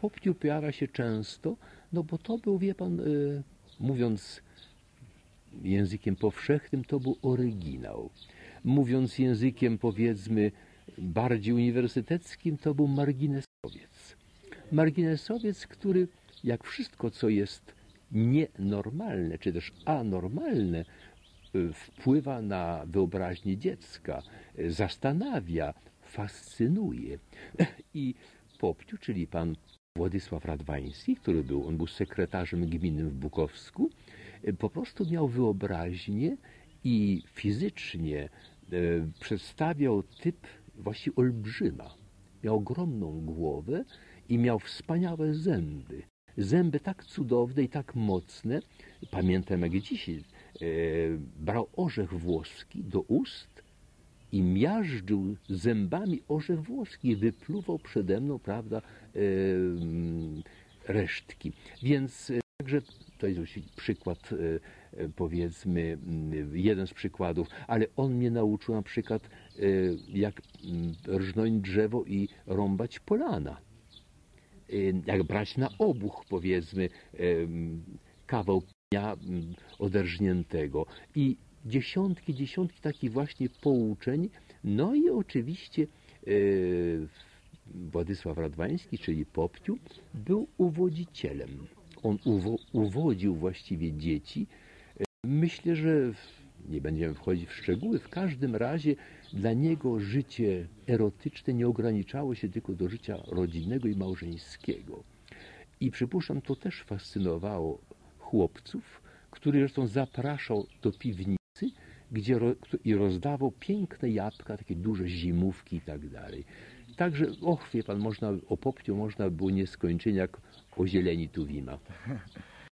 Popciu pojawia się często, no bo to był, wie pan, y, mówiąc językiem powszechnym, to był oryginał. Mówiąc językiem, powiedzmy, bardziej uniwersyteckim, to był marginesowiec. Marginesowiec, który, jak wszystko, co jest nienormalne, czy też anormalne, y, wpływa na wyobraźnię dziecka, y, zastanawia, fascynuje. I Popciu, czyli pan Władysław Radwański, który był, on był sekretarzem gminnym w Bukowsku, y, po prostu miał wyobraźnię i fizycznie przedstawiał typ właściwie olbrzyma. Miał ogromną głowę i miał wspaniałe zęby. Zęby tak cudowne i tak mocne. Pamiętam jak dzisiaj. E, brał orzech włoski do ust i miażdżył zębami orzech włoski wypluwał przede mną, prawda, e, resztki. Więc e, także to jest przykład, e, powiedzmy, jeden z przykładów, ale on mnie nauczył na przykład, jak rżnąć drzewo i rąbać polana. Jak brać na obuch, powiedzmy, kawał pnia oderżniętego. I dziesiątki, dziesiątki takich właśnie pouczeń. No i oczywiście Władysław Radwański, czyli Popciu, był uwodzicielem. On uwo uwodził właściwie dzieci. Myślę, że nie będziemy wchodzić w szczegóły, w każdym razie dla niego życie erotyczne nie ograniczało się tylko do życia rodzinnego i małżeńskiego. I przypuszczam, to też fascynowało chłopców, który zresztą zapraszał do piwnicy, gdzie ro, i rozdawał piękne jabłka, takie duże zimówki i tak dalej. Także, och, wie pan, można, o popciu można było nieskończenie jak o zieleni Tuwima.